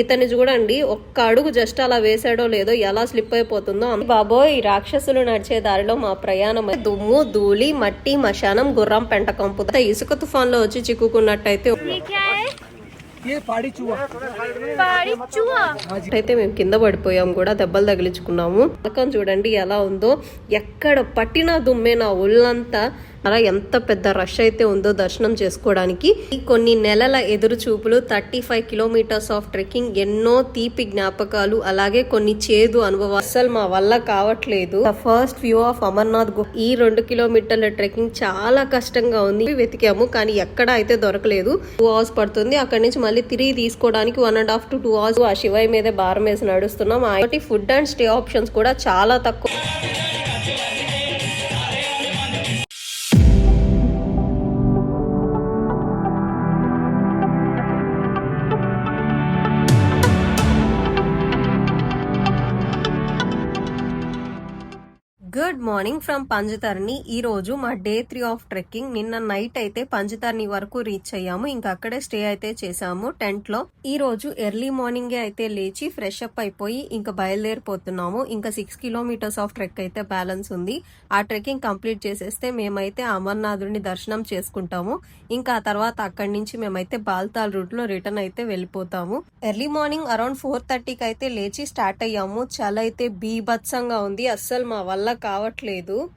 ఇతని చూడండి ఒక్క అడుగు జస్ట్ అలా వేసాడో లేదో ఎలా స్లిప్ అయిపోతుందో బాబోయ్ ఈ రాక్షసులు నడిచే దారిలో మా ప్రయాణం దుమ్ము ధూళి మట్టి మశానం గుర్రం పెంట కంపు. ఇసుక తుఫాన్లో వచ్చి చిక్కుకున్నట్టయితే అయితే మేము కింద పడిపోయాం కూడా దెబ్బలు తగిలించుకున్నాము. పథకం చూడండి ఎలా ఉందో ఎక్కడ పట్టినా దుమ్మే నా ఒళ్ళంతా. అలా ఎంత పెద్ద రష్ అయితే ఉందో దర్శనం చేసుకోవడానికి. కొన్ని నెలల ఎదురు చూపులు thirty five kilometres of trekking ఎన్నో తీపి జ్ఞాపకాలు అలాగే కొన్ని చేదు అనుభవాలు. అసలు మా వల్ల కావట్లేదు. ఫస్ట్ వ్యూ ఆఫ్ అమర్నాథ్ గుహ ఈ రెండు కిలోమీటర్ల ట్రెక్కింగ్ చాలా కష్టంగా ఉంది. వెతికాము కానీ ఎక్కడ అయితే దొరకలేదు. టూ అవర్స్ పడుతుంది. అక్కడి నుంచి మళ్ళీ తిరిగి తీసుకోవడానికి one and half to two hours ఆ శివయ్య మీద భారం వేసి నడుస్తున్నాం. కాబట్టి ఫుడ్ అండ్ స్టే ఆప్షన్స్ కూడా చాలా తక్కువ. Morning from Panjtarni. ఈ రోజు మా డే త్రీ ఆఫ్ ట్రెక్కింగ్. నిన్న నైట్ అయితే పంజతర్ని వరకు రీచ్ అయ్యాము. ఇంకా అక్కడే స్టే అయితే చేసాము టెంట్లో ఈ రోజు ఎర్లీ మార్నింగ్ అయితే లేచి ఫ్రెష్ అప్ అయిపోయి ఇంకా బయలుదేరిపోతున్నాము. ఇంకా సిక్స్ కిలోమీటర్స్ ఆఫ్ ట్రెక్ అయితే బ్యాలెన్స్ ఉంది. ఆ ట్రెక్కింగ్ కంప్లీట్ చేసేస్తే మేమైతే అమర్నాథుడిని దర్శనం చేసుకుంటాము. ఇంకా ఆ తర్వాత అక్కడి నుంచి మేమైతే బాల్తాల్ రూట్లో రిటర్న్ అయితే వెళ్ళిపోతాము. ఎర్లీ మార్నింగ్ అరౌండ్ ఫోర్ థర్టీకి అయితే లేచి స్టార్ట్ అయ్యాము. చాలా అయితే బీభత్సంగా ఉంది. అస్సలు మా వల్ల కావట్లేదు.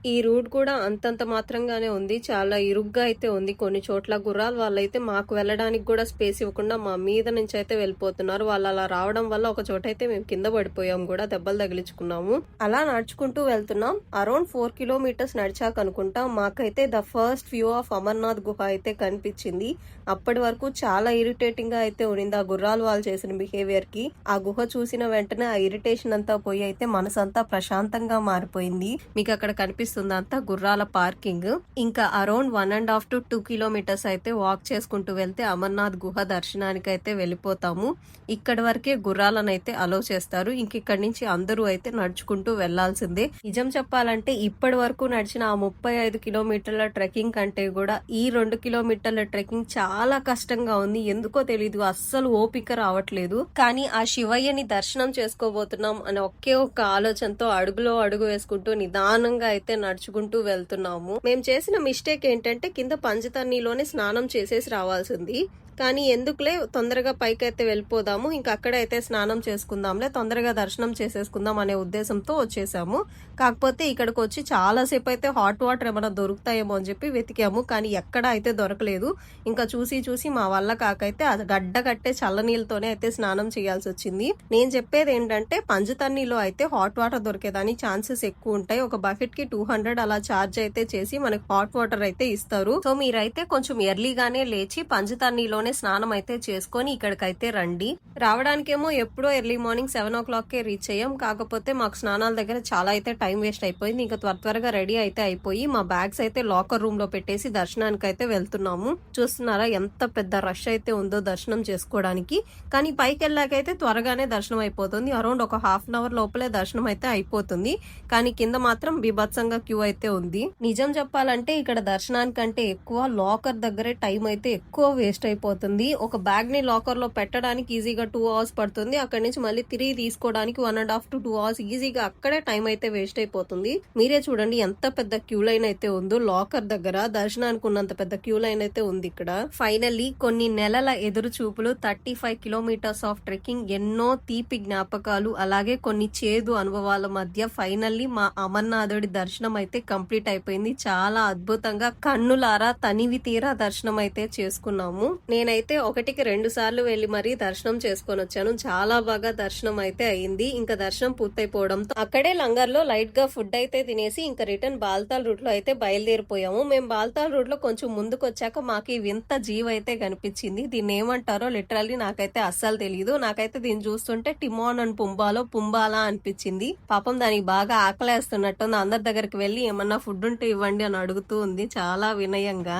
ఈ రూట్ కూడా అంతంత మాత్రంగానే ఉంది. చాలా ఇరుగ్గా అయితే ఉంది. కొన్ని చోట్ల గుర్రాలు వాళ్ళైతే మాకు వెళ్ళడానికి కూడా స్పేస్ ఇవ్వకుండా మా మీద నుంచి అయితే వెళ్ళిపోతున్నారు. వాళ్ళు అలా రావడం వల్ల ఒక చోట అయితే మేము కింద పడిపోయాం కూడా. దెబ్బలు తగిలించుకున్నాము. అలా నడుచుకుంటూ వెళ్తున్నాం. అరౌండ్ ఫోర్ కిలోమీటర్స్ నడిచాక అనుకుంటా మాకైతే the first view of Amarnath గుహ అయితే కనిపించింది. అప్పటి వరకు చాలా ఇరిటేటింగ్గా అయితే ఉండింది ఆ గుర్రాలు వాళ్ళు చేసిన బిహేవియర్కి. ఆ గుహ చూసిన వెంటనే ఆ ఇరిటేషన్ అంతా పోయి అయితే మనసంతా ప్రశాంతంగా మారిపోయింది. మీకు అక్కడ కనిపిస్తుంది అంతా గుర్రాల పార్కింగ్. ఇంకా around one and half to two kilometres అయితే వాక్ చేసుకుంటూ వెళ్తే అమర్నాథ్ గుహ దర్శనానికి అయితే వెళ్ళిపోతాము. ఇక్కడ వరకే గుర్రాలను అయితే అలో చేస్తారు. ఇంక ఇక్కడ నుంచి అందరూ అయితే నడుచుకుంటూ వెళ్ళాల్సిందే నిజం చెప్పాలంటే ఇప్పటి వరకు నడిచిన ఆ ముప్పై ఐదు కిలోమీటర్ల ట్రెక్కింగ్ కంటే కూడా ఈ రెండు కిలోమీటర్ల ట్రెక్కింగ్ చాలా కష్టంగా ఉంది. ఎందుకో తెలీదు అస్సలు ఓపిక రావట్లేదు. కానీ ఆ శివయ్యని దర్శనం చేసుకోబోతున్నాం అనే ఒకే ఒక్క ఆలోచనతో అడుగులో అడుగు వేసుకుంటూ నిదానం నిదానంగా అయితే నడుచుకుంటూ వెళ్తున్నాము. మేము చేసిన మిస్టేక్ ఏంటంటే కింద పంచతన్నీలోనే స్నానం చేసేసి రావాల్సింది. కానీ ఎందుకులే తొందరగా పైకి అయితే వెళ్ళిపోదాము ఇంకా అక్కడైతే స్నానం చేసుకుందాంలే తొందరగా దర్శనం చేసేసుకుందాం అనే ఉద్దేశంతో వచ్చేసాము. కాకపోతే ఇక్కడికి వచ్చి చాలాసేపు అయితే హాట్ వాటర్ ఏమైనా దొరుకుతాయేమో అని చెప్పి వెతికాము కానీ ఎక్కడ అయితే దొరకలేదు. ఇంకా చూసి చూసి మా వల్ల కాకైతే అది గడ్డ కట్టే చల్లనీళ్ళతోనే అయితే స్నానం చేయాల్సి వచ్చింది. నేను చెప్పేది ఏంటంటే పంచతన్నీలో అయితే హాట్ వాటర్ దొరికేదాని ఛాన్సెస్ ఎక్కువ ఉంటాయి. ఒక బకెట్కి టూ హండ్రెడ్ అలా చార్జ్ అయితే చేసి మనకి హాట్ వాటర్ అయితే ఇస్తారు. సో మీరైతే కొంచెం ఎర్లీగానే లేచి పంచతన్నీలోనే స్నానం అయితే చేసుకొని ఇక్కడికైతే రండి. రావడానికేమో ఎప్పుడో early morning seven o'clock కే రీచ్ అయ్యాం. కాకపోతే మాకు స్నానాల దగ్గర చాలా అయితే టైం వేస్ట్ అయిపోయింది. ఇంకా త్వర త్వరగా రెడీ అయితే అయిపోయి మా బ్యాగ్స్ అయితే లాకర్ రూమ్లో పెట్టేసి దర్శనానికి అయితే వెళ్తున్నాము. చూస్తున్నారా ఎంత పెద్ద రష్ అయితే ఉందో దర్శనం చేసుకోవడానికి. కానీ పైకి వెళ్ళాకైతే త్వరగానే దర్శనం అయిపోతుంది. అరౌండ్ ఒక హాఫ్ అన్ అవర్ లోపలే దర్శనం అయితే అయిపోతుంది. కానీ కింద మాత్రం బీభత్సంగా క్యూ అయితే ఉంది. నిజం చెప్పాలంటే ఇక్కడ దర్శనానికంటే ఎక్కువ లాకర్ దగ్గరే టైం అయితే ఎక్కువ వేస్ట్ అయిపోతుంది. ఒక బ్యాగ్ని లాకర్లో పెట్టడానికి ఈజీగా టూ అవర్స్ పడుతుంది. అక్కడి నుంచి మళ్ళీ తిరిగి తీసుకోవడానికి one and half to two hours ఈజీగా అక్కడే టైం అయితే వేస్ట్ అయిపోతుంది. మీరే చూడండి ఎంత పెద్ద క్యూ లైన్ అయితే ఉందో లాకర్ దగ్గర. దర్శనానికి ఉన్నంత పెద్ద క్యూ లైన్ అయితే ఉంది ఇక్కడ. ఫైనల్లీ కొన్ని నెలల ఎదురు చూపులు thirty five kilometres of trekking ఎన్నో తీపి జ్ఞాపకాలు అలాగే కొన్ని చేదు అనుభవాల మధ్య ఫైనల్లీ మా అమర్నాథుడి దర్శనం అయితే కంప్లీట్ అయిపోయింది. చాలా అద్భుతంగా కన్నులారా తనివి తీరా దర్శనం అయితే చేసుకున్నాము. నేను నేనైతే ఒకటికి రెండు సార్లు వెళ్ళి మరీ దర్శనం చేసుకొని వచ్చాను. చాలా బాగా దర్శనం అయితే అయింది. ఇంకా దర్శనం పూర్తయిపోవడంతో అక్కడే లంగర్లో లైట్గా ఫుడ్ అయితే తినేసి ఇంకా రిటర్న్ బాల్తాల్ రూట్లో అయితే బయలుదేరిపోయాము. మేము బాల్తాల్ రూట్లో కొంచెం ముందుకు వచ్చాక మాకు వింత జీవ్ అయితే కనిపించింది. దీన్ని ఏమంటారో లిటరల్లీ నాకైతే అస్సలు తెలియదు నాకైతే దీన్ని చూస్తుంటే టిమోన్ అండ్ పుంబాలో పుంబాలా అనిపించింది. పాపం దానికి బాగా ఆకలేస్తున్నట్టుంది. అందరి దగ్గరికి వెళ్ళి ఏమన్నా ఫుడ్ ఉంటే ఇవ్వండి అని అడుగుతూ ఉంది. చాలా వినయంగా.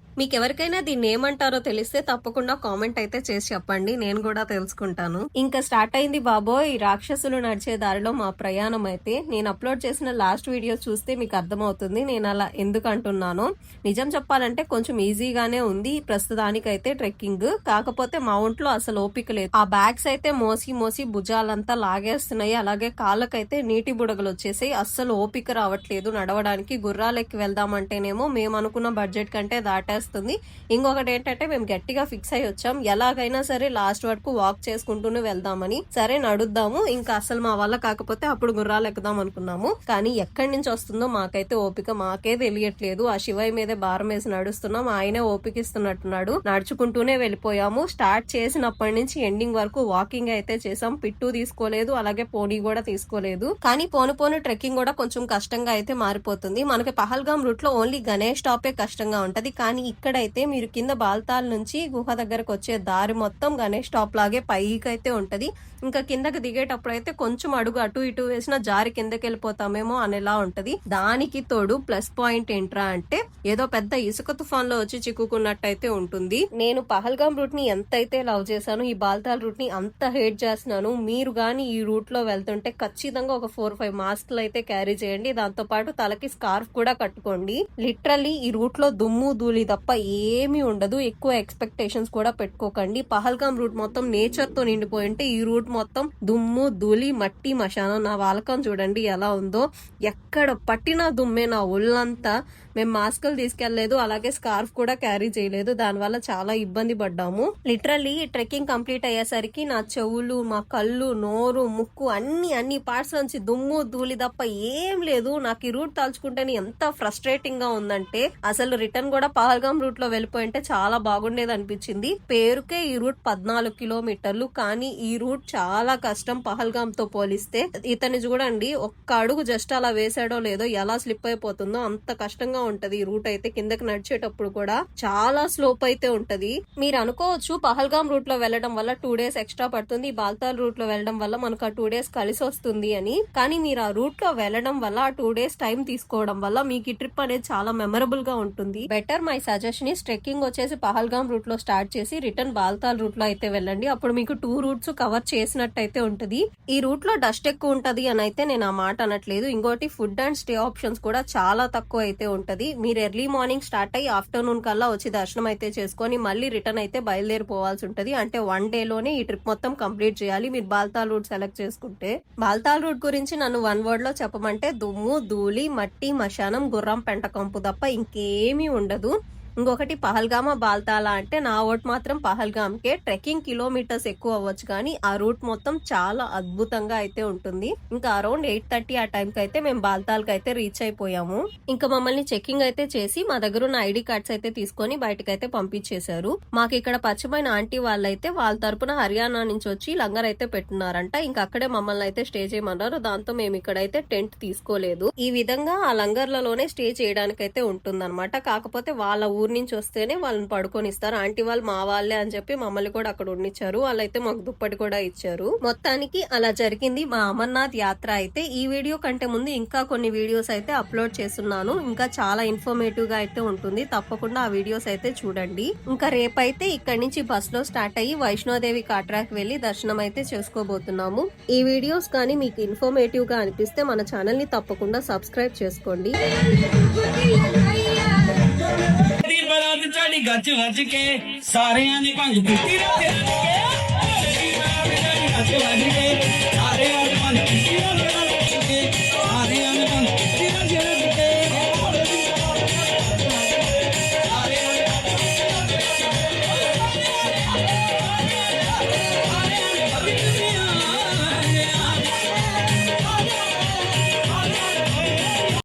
మీకు ఎవరికైనా దీన్ని ఏమంటారో తెలిస్తే తప్పకుండా కామెంట్ అయితే చేసి చెప్పండి. నేను కూడా తెలుసుకుంటాను. ఇంకా స్టార్ట్ అయింది బాబోయ్. ఈ రాక్షసులు నడిచే దారిలో మా ప్రయాణం అయితే. నేను అప్లోడ్ చేసిన లాస్ట్ వీడియో చూస్తే మీకు అర్థమవుతుంది. నేను అలా ఎందుకు అంటున్నాను. నిజం చెప్పాలంటే కొంచెం ఈజీగానే ఉంది. ప్రస్తుతానికైతే ట్రెక్కింగ్. కాకపోతే మా ఒంట్లో అసలు ఓపిక లేదు. ఆ బ్యాగ్స్ అయితే మోసి మోసి భుజాలంతా లాగేస్తున్నాయి. అలాగే కాళ్ళకైతే నీటి బుడగలు వచ్చేసాయి. అస్సలు ఓపిక రావట్లేదు. నడవడానికి గుర్రాలెక్కి వెళ్దామంటేనేమో మేము అనుకున్న బడ్జెట్ కంటే దాటేస్తుంది ఇంకొకటి ఏంటంటే మేము గట్టిగా ఫిక్స్ అయ్యి వచ్చాం. ఎలాగైనా సరే లాస్ట్ వరకు వాక్ చేసుకుంటూనే వెళ్దామని. సరే నడుద్దాము. ఇంకా అసలు మా వల్ల కాకపోతే అప్పుడు గుర్రాలు ఎక్కుదాం అనుకున్నాము. కానీ ఎక్కడి నుంచి వస్తుందో మాకైతే ఓపిక మాకే తెలియట్లేదు. ఆ శివయ్య మీదే భారం వేసి నడుస్తున్నాం. ఆయనే ఓపికిస్తున్నట్టున్నాడు. నడుచుకుంటూనే వెళ్ళిపోయాము. స్టార్ట్ చేసినప్పటి నుంచి ఎండింగ్ వరకు వాకింగ్ అయితే చేసాం పిట్టు తీసుకోలేదు. అలాగే పోనీ కూడా తీసుకోలేదు. కానీ పోను పోను ట్రెక్కింగ్ కూడా కొంచెం కష్టంగా అయితే మారిపోతుంది. మనకి పహల్గాం రూట్లో ఓన్లీ గణేష్ టాపే కష్టంగా ఉంటది. కానీ ఇక్కడైతే మీరు కింద బాల్తాల్ నుంచి గుహ దగ్గరకు వచ్చే దారి మొత్తం గణేష్ టాప్ లాగే పైకి అయితే ఉంటది. ఇంకా కిందకి దిగేటప్పుడు అయితే కొంచెం అడుగు అటు ఇటు వేసిన జారి కిందకి వెళ్ళిపోతామేమో అనేలా ఉంటది. దానికి తోడు ప్లస్ పాయింట్ ఏంట్రా అంటే ఏదో పెద్ద ఇసుక తుఫాన్లో వచ్చి చిక్కుకున్నట్టయితే ఉంటుంది. నేను పహల్గాం రూట్ని ఎంతైతే లవ్ చేశాను ఈ బాల్తాల్ రూట్ని అంత హేట్ చేస్తున్నాను మీరు గాని ఈ రూట్లో వెళ్తుంటే ఖచ్చితంగా ఒక ఫోర్ ఫైవ్ మాస్క్లు అయితే క్యారీ చేయండి. దాంతో పాటు తలకి స్కార్ఫ్ కూడా కట్టుకోండి. లిటరల్లీ ఈ రూట్లో దుమ్ము ధూళి తప్ప తప్ప ఏమీ ఉండదు. ఎక్కువ ఎక్స్పెక్టేషన్స్ కూడా పెట్టుకోకండి. పహల్గాం రూట్ మొత్తం నేచర్తో నిండిపోయి ఉంటే ఈ రూట్ మొత్తం దుమ్ము ధూళి మట్టి మశానం. నా వాలకం చూడండి ఎలా ఉందో. ఎక్కడ పట్టిన దుమ్మే నా ఒళ్ళంతా. మేము మాస్కులు తీసుకెళ్ళేదు అలాగే స్కార్ఫ్ కూడా క్యారీ చేయలేదు. దానివల్ల చాలా ఇబ్బంది పడ్డాము. లిటరల్లీ ట్రెక్కింగ్ కంప్లీట్ అయ్యేసరికి నా చెవులు మా కళ్ళు నోరు ముక్కు అన్ని అన్ని పార్ట్స్ నుంచి దుమ్ము ధూళి తప్ప ఏం లేదు. నాకు ఈ రూట్ తలుచుకుంటేనే ఎంత ఫ్రస్ట్రేటింగ్గా ఉందంటే అసలు రిటర్న్ కూడా పహల్గాం రూట్లో వెళ్ళిపోయింటే చాలా బాగుండేది అనిపించింది. పేరుకే ఈ రూట్ పద్నాలుగు కిలోమీటర్లు కానీ ఈ రూట్ చాలా కష్టం పహల్గాం తో పోలిస్తే. ఇతని చూడండి ఒక్క అడుగు జస్ట్ అలా వేసాడో లేదో ఎలా స్లిప్ అయిపోతుందో అంత కష్టంగా ఉంటది. ఈ రూట్ అయితే కిందకి నడిచేటప్పుడు కూడా చాలా స్లోప్ అయితే ఉంటది. మీరు అనుకోవచ్చు పహల్గాం రూట్లో వెళ్ళడం వల్ల టూ డేస్ ఎక్స్ట్రా పడుతుంది. బాల్తాల్ రూట్లో వెళ్ళడం వల్ల మనకు ఆ టూ డేస్ కలిసి వస్తుంది అని. కానీ మీరు ఆ రూట్లో వెళ్ళడం వల్ల ఆ టూ డేస్ టైం తీసుకోవడం వల్ల మీకు ఈ ట్రిప్ అనేది చాలా మెమరబుల్గా ఉంటుంది. Better my suggestion is trekking వచ్చేసి పహల్గాం రూట్లో స్టార్ట్ చేసి రిటర్న్ బాల్తాల్ రూట్లో అయితే వెళ్ళండి. అప్పుడు మీకు టూ రూట్స్ కవర్ చేసినట్టు అయితే ఉంటది. ఈ రూట్లో డస్ట్ ఎక్కువ ఉంటది అని అయితే నేను ఆ మాట అనట్లేదు. ఇంకోటి ఫుడ్ అండ్ స్టే ఆప్షన్స్ కూడా చాలా తక్కువ అయితే ఉంటది మీరు ఎర్లీ మార్నింగ్ స్టార్ట్ అయ్యి ఆఫ్టర్నూన్ కల్లా వచ్చి దర్శనం అయితే చేసుకొని మళ్ళీ రిటర్న్ అయితే బయలుదేరిపోవాల్సి ఉంటది. అంటే వన్ డే లోనే ఈ ట్రిప్ మొత్తం కంప్లీట్ చేయాలి. మీరు బాల్తాల్ రూట్ సెలెక్ట్ చేసుకుంటే. బాల్తాల్ రూట్ గురించి నన్ను వన్ వర్డ్లో చెప్పమంటే దుమ్ము ధూళి మట్టి మశానం గుర్రం పెంట కంపు తప్ప ఇంకేమీ ఉండదు. ఇంకొకటి పహల్గామా బాల్తాలా అంటే నా ఓట్ మాత్రం పహల్గామ్కే. ట్రెక్కింగ్ కిలోమీటర్స్ ఎక్కువ అవ్వచ్చు కానీ ఆ రూట్ మొత్తం చాలా అద్భుతంగా అయితే ఉంటుంది. ఇంకా అరౌండ్ ఎయిట్ థర్టీ ఆ టైంకి అయితే మేము బాల్తాల్కి అయితే రీచ్ అయిపోయాము. ఇంకా మమ్మల్ని చెకింగ్ అయితే చేసి మా దగ్గర ఉన్న ఐడి కార్డ్స్ అయితే తీసుకొని బయటకైతే పంపించేశారు. మాకు ఇక్కడ పరిచయమైన ఆంటీ వాళ్ళైతే వాళ్ళ తరపున హర్యానా నుంచి వచ్చి లంగర్ అయితే పెట్టున్నారంట. ఇంకా అక్కడే మమ్మల్ని అయితే స్టే చేయమన్నారు. దాంతో మేము ఇక్కడైతే టెంట్ తీసుకోలేదు. ఈ విధంగా ఆ లంగర్లలోనే స్టే చేయడానికైతే ఉంటుందన్నమాట. కాకపోతే వాళ్ళ ఊరు నుంచి వస్తేనే వాళ్ళని పడుకొని ఇస్తారు ఆంటీ వాళ్ళు మా వాళ్ళే అని చెప్పి మమ్మల్ని కూడా అక్కడ ఉండిచ్చారు. వాళ్ళైతే మాకు దుప్పటి కూడా ఇచ్చారు. మొత్తానికి అలా జరిగింది. మా అమర్నాథ్ యాత్ర అయితే ఈ వీడియో కంటే ముందు ఇంకా కొన్ని వీడియోస్ అయితే అప్లోడ్ చేస్తున్నాను. ఇంకా చాలా ఇన్ఫర్మేటివ్గా అయితే ఉంటుంది. తప్పకుండా ఆ వీడియోస్ అయితే చూడండి. ఇంకా రేపైతే ఇక్కడ నుంచి బస్లో స్టార్ట్ అయ్యి వైష్ణోదేవి కాట్రాక్ వెళ్ళి దర్శనం అయితే చేసుకోబోతున్నాము. ఈ వీడియోస్ కానీ మీకు ఇన్ఫర్మేటివ్గా అనిపిస్తే మన ఛానల్ని తప్పకుండా సబ్స్క్రైబ్ చేసుకోండి. ਬਰਾਤ ਚੜੀ ਗੱਜ ਵੱਜ ਕੇ ਸਾਰਿਆਂ ਨੇ ਭੰਗ ਪੀਤੀ ਰਾਤ ਗੱਜ ਵੱਜ ਕੇ।